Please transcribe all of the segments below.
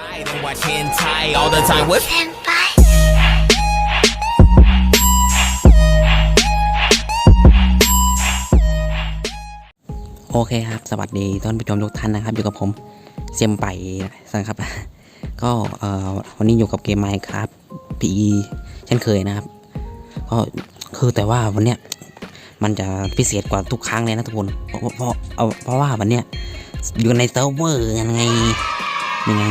Right and watch hentai all the time with โอเคครับ สวัสดีท่านผู้ชมทุกท่านนะครับ อยู่กับผมเซียมไปนะครับ ก็เออวันนี้อยู่กับเกมไมค์ครับ PE เช่นเคยนะครับ ก็คือแต่ว่าวันเนี้ยมันจะพิเศษกว่าทุกครั้งเลยนะทุกคน เพราะเพราะเพราะว่าวันเนี้ยอยู่ในเซิร์ฟเวอร์ยังไงยังไง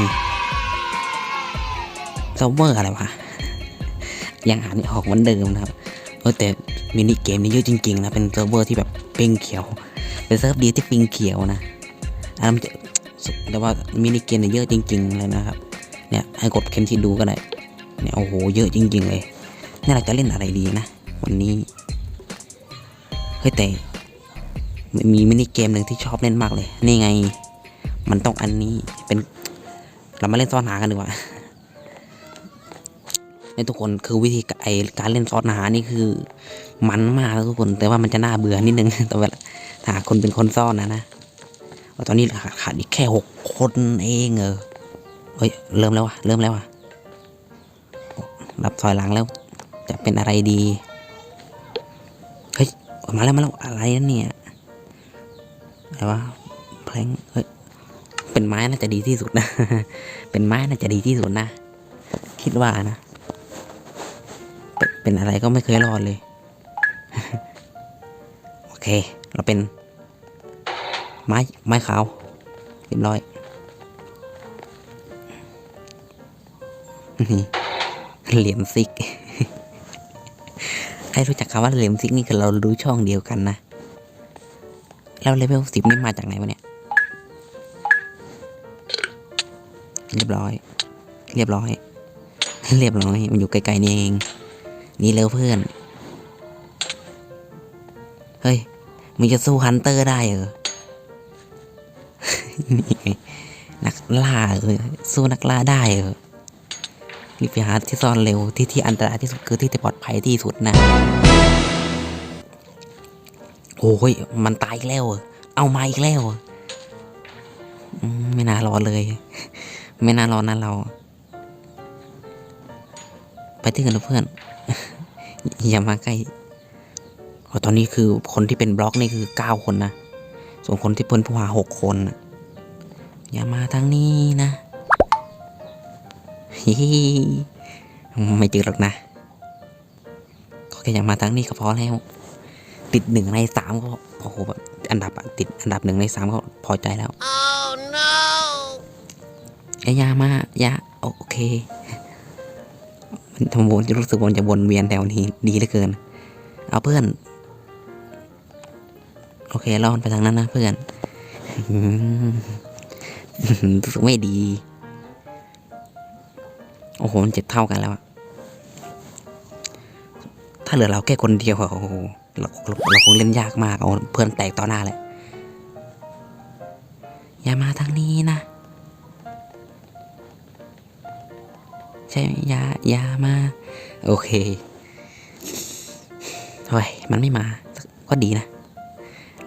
ซิร์ฟเวอร์อะไรวะยังอ่าไม่ออกเหมือนเดิมนะครับเออแต่มินิเกมนี้เยอะจริงๆนะเป็นเซิร์ฟเวอร์ที่แบบเป้งเขียว เป็นเซิร์ฟเดียที่ปิงเขียวนะอันนั้นมันจะแต่ว่ามินิเกมเนี่ยเยอะจริง ๆ เลยนะครับ เนี่ยให้กดเข็มที่ดูก็ได้เนี่ยโอ้โหเยอะจริง ๆ เลยนี่เราจะเล่นอะไรดีนะ วันนี้เฮ้ยแต่มีมินิเกมหนึ่งที่ชอบเล่นมากเลย นี่ไง มันต้องอันนี้เป็นเรามาเล่นซ่อนหากันดีกว่า นี่ทุกคนคือวิธีไอการเล่นซอนหานี่คือ มันมากทุกคน แต่ว่ามันจะน่าเบื่อนิดนึงแต่เวลาถ้าคนเป็นคนซ่อนนะนะว่าตอนนี้ขาดอีกแค่หกคนเองเออเฮ้ยเริ่มแล้ววะเริ่มแล้ววะรับถอยหลังแล้ว จะเป็นอะไรดีเฮ้ยมาแล้วมาแล้วอะไรนั่นเนี่ยอะไรวะแพลงเฮ้ยเป็นไม้น่าจะดีที่สุดนะ เป็นไม้น่าจะดีที่สุดนะ คิดว่านะ เป็นอะไรก็ไม่เคยรอดเลย โอเค เราเป็น ไม้ ไม้ขาวเรียบร้อยนี่เหลี่ยมซิกให้รู้จักคำว่าเหลี่ยมซิกนี่คือเรารู้ช่องเดียวกันนะ แล้วเลเวลสิบนี่มาจากไหนวะเนี่ย เรียบร้อย เรียบร้อย เรียบร้อย มันอยู่ไกลๆนี่เอง นี่เร็วเพื่อน เฮ้ย มึงจะสู้ฮันเตอร์ได้เหรอนี่นักล่าเออสู้นักล่าได้เหรอรีบไปหาที่ซ่อนเร็วที่ที่อันตรายที่สุดคือที่ที่ปลอดภัยที่สุดนะ โอ้ย มันตายอีกแล้วเอามาอีกแล้วไม่น่ารอเลย ไม่น่ารอนะเรา ไปที่กันนะเพื่อน อย่ามาใกล้โอ้ตอนนี้คือคนที่เป็นบล็อกนี่คือเก้าคนนะ ส่วนคนที่เพิ่นผู้หาหกคนน่ะอย่ามาทางนี้นะฮิฮิไม่เจอหรอกนะขอแค่อย่ามาทางนี้ก็พอแล้ว ติดหนึ่งในสามก็โอ้โหแบบอันดับอะติดอันดับหนึ่งในสามก็พอใจแล้ว Oh no ไอ้ยามาอยาโอเคมัน ทำวนจะรู้สึกวนจะวนเวียนแถวนี้ดีเหลือเกิน เอาเพื่อน โอเครอดไปทางนั้นนะเพื่อนรู้สึกไม่ดี โอ้โหมันเจ็บเท่ากันแล้วอะถ้าเหลือเราแค่คนเดียวอะโอ้โหเราเราเราคงเล่นยากมากเอาเพื่อนแตกต่อหน้าเลยอย่ามาทางนี้นะ ใช่ยายามา โอเคเฮ้ยมันไม่มาก็ดีนะ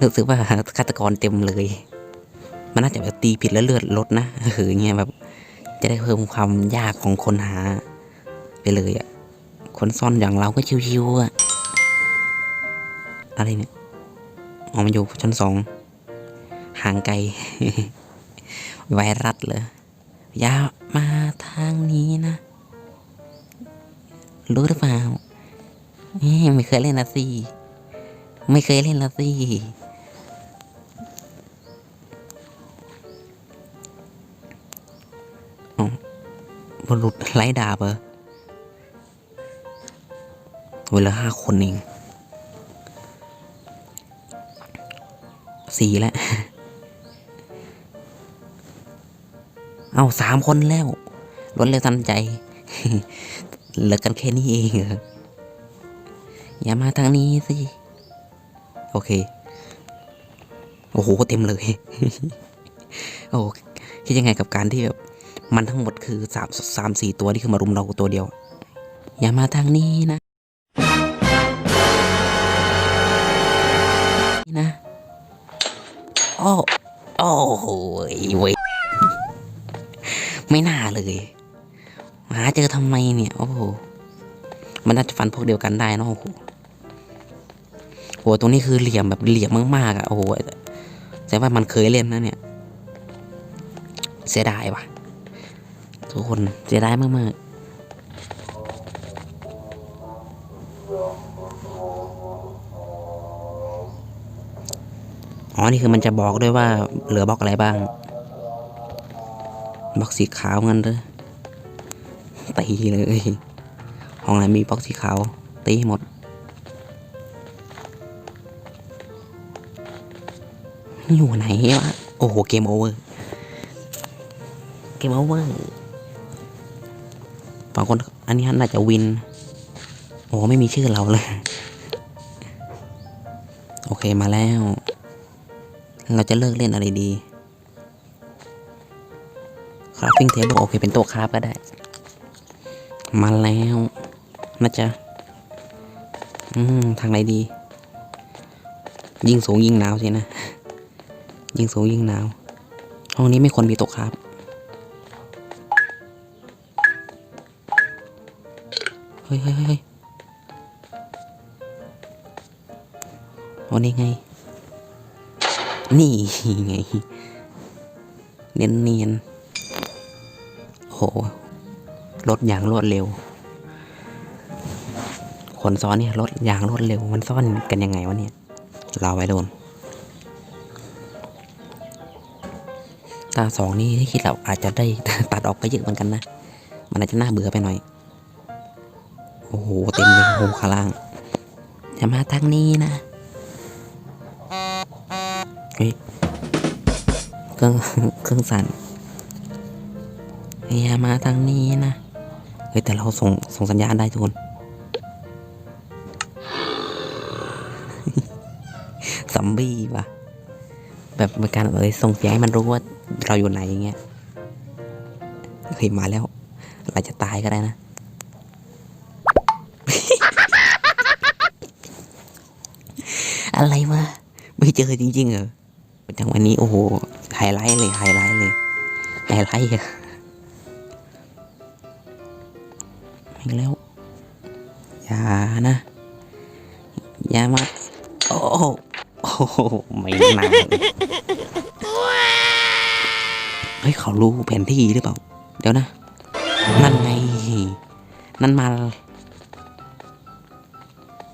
รู้สึกว่าฆาตกรเต็มเลย มันน่าจะแบบตีผิดแล้วเลือดลดนะเออเงี้ยแบบ จะได้เพิ่มความยากของคนหา ไปเลยอะ่ะคนซ่อนอย่างเราก็ชิวๆอะ่ะอะไรเนี่ยอ๋อมันอยู่ชั้นสองห่างไกลไวรัสเลยอย่ามาทางนี้นะ รู้หรือเปล่าไม่เคยเล่นละสิไม่เคยเล่นละสิอ๋อบรุษไร้ดาบเหรอเวลาห้าคนเองสี่แล้ว เอาสามคนแล้วรวดเร็วทันใจ เหลือกันแค่นี้เองเหรออย่ามาทางนี้สิ โอเค โอ้โหเต็มเลย โอ้คิดยังไงกับการที่แบบมันทั้งหมดคือสามสามสี่ตัวที่คือมารุมเราตัวเดียว อย่ามาทางนี้นะ นะโอ้โอ้โหเว้ยไม่น่าเลย หาเจอทำไมเนี่ย โอ้โห มันน่าจะฟันพวกเดียวกันได้นอะโอ้โหโหตรงนี้คือเหลี่ยมแบบเหลี่ยมมากๆอะโอ้โหแต่ว่ามันเคยเล่นนะเนี่ย เสียดายว่ะ ทุกคนเสียดายมากๆอ๋อ นี่คือมันจะบอกด้วยว่าเหลือบล็อกอะไรบ้าง บล็อกสีขาวงั้นเลย ตีเลยห้องไหนมีบล็อกสีขาวตีหมดอยู่ไหนวะโอ้โหเกมโอเวอร์เกมโอเวอร์บางคนอันนี้น่าจะวิน โอ้ไม่มีชื่อเราเลย โอเคมาแล้ว เราจะเลิกเล่นอะไรดี คราฟฟิ้งเทเบิลโอเคเป็นโต๊ะคราฟก็ได้ มาแล้วน่าจะอืม ทางไหนดี ยิ่งสูงยิ่งหนาวสินะ ยิ่งสูงยิ่งหนาว ห้องนี้ไม่ควรมีต๊ะคราฟเฮ้ยเฮ้ยเฮ้ยวันนี้ไง นี่ไง เนียนเนียนโห รถอย่างรวดเร็ว คนซ้อนเนี่ยรถอย่างรวดเร็ว มันซ่อนกันยังไงวะเนี่ย เราไว้โดน ตาสองนี่ที่คิดเราอาจจะได้ตัดออกไปเยอะเหมือนกันนะ มันอาจจะน่าเบื่อไปหน่อย โอ้โห เต็มเลยโอ้โหข้างล่างอย่ามาทางนี้นะ เฮ้ย เครื่องเครื่องสั่นอย่ามาทางนี้นะ ฮ้ยแต่เราส่งส่งสัญญาณได้ทุกคนซอมบี้ว่ะ แบบเป็นการเอ้ยส่งเสียงให้มันรู้ว่าเราอยู่ไหนอย่างเงี้ย เฮ้ยมาแล้วเราจะตายก็ได้นะ อะไรวะไม่เจอจริงๆเหรอจังวันนี้โอ้โหไฮไลท์เลยไฮไลท์เลยไฮไลท์อะ แล้ว อย่านะ อย่ามา โอ้โหโอ้ไม่นานเฮ้ยเขารู้แผนที่หรือเปล่า เดี๋ยวนะ นั่นไง นั่นมา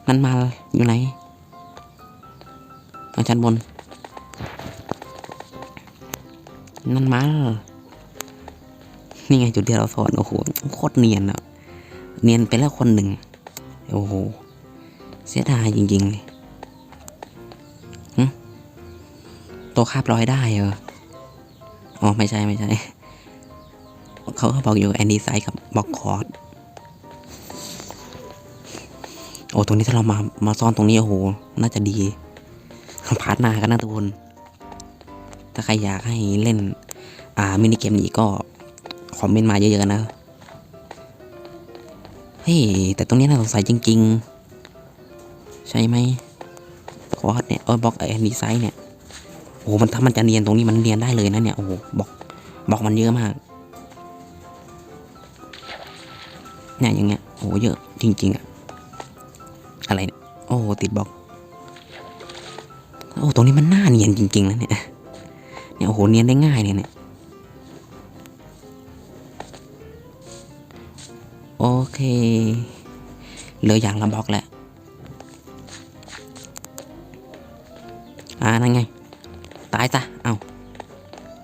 นั่นมาอยู่ไหนอาจารย์บน นั่นมา นี่ไงจุดที่เราสอนโอ้โหโคตรเนียนอะ เนียนไปแล้วคนหนึ่ง โอ้โห เสียดายจริงๆเลยตัวคาบร้อยได้เหรอ อ๋อ ไม่ใช่ไม่ใช่ เขาเขาบอกอยู่แอนดี้ไซด์กับบล็อกคอร์ดโอ้ตรงนี้ถ้าเรามา มาซ่อนตรงนี้โอ้โห น่าจะดีพาร์ทหน้ากันนะทุกคน ถ้าใครอยากให้เล่น อ่า มินิเกมนี้ก็ คอมเมนต์มาเยอะๆนะ ฮ้ยแต่ตรงนี้น่าสงสัยจริง ๆ ใช่ไหมคอร์สเนี่ยเออบล็อกแอนดีไซน์เนี่ยโอ้มันถ้ามันจะเนียนตรงนี้มันเนียนได้เลยนะเนี่ยโอ้โหบล็อกบล็อกมันเยอะมากเนี่ยอย่างเงี้ยโอ้เยอะจริง ๆอะอะไรเนี่ยโอ้ติดบล็อกโอ้ตรงนี้มันน่าเนียนจริงๆนะเนี่ยเนี่ยโอ้โหเนียนได้ง่ายเลยเนี่ย โอเค เหลืออย่างละบล็อกแหละ อ่า นั่นไง ตายซะเอา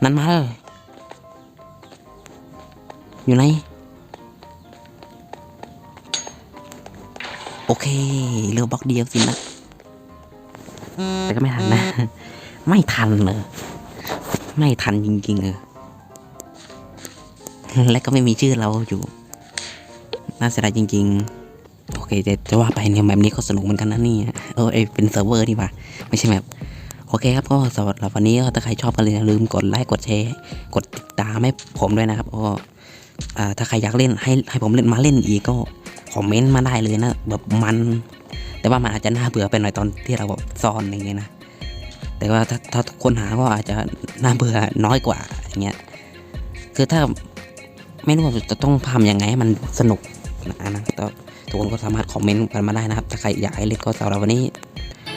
นั่นมาเลยอยู่ไหน โอเค เหลือบล็อกเดียวสินะ แต่ก็ไม่ทันนะ ไม่ทันเลยไม่ทันจริงๆเออและก็ไม่มีชื่อเราอยู่ น่าเสียดายจริง ๆ โอเคจะจะว่าไปเนี่ยแบบนี้ก็สนุกเหมือนกันนะนี่เออเอเป็นเซิร์ฟเวอร์นี่หว่าไม่ใช่แบบโอเคครับก็สำหรับวันนี้ถ้าใครชอบก็อย่าลืมกดไลค์กดแชร์กดติดตามให้ผมด้วยนะครับก็ถ้าใครอยากเล่นให้ให้ผมเล่นมาเล่นอีกก็คอมเมนต์มาได้เลยนะแบบมัน แต่ว่ามันอาจจะน่าเบื่อไปหน่อยตอนที่เราแบบซ่อนอย่างเงี้ยนะแต่ว่าถ้าถ้าคนหาก็อาจจะน่าเบื่อน้อยกว่าอย่างเงี้ยคือถ้าไม่รู้ว่าจะต้องทำยังไงให้มันสนุก นะนะแต่ทุกคนก็สามารถคอมเมนต์กันมาได้นะครับ ถ้าใครอยากให้เล่นก็สำหรับวันนี้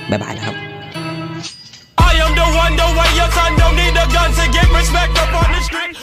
บ๊ายบายนะครับ I am the one, the way your son don't need a gun to get respect up on the street.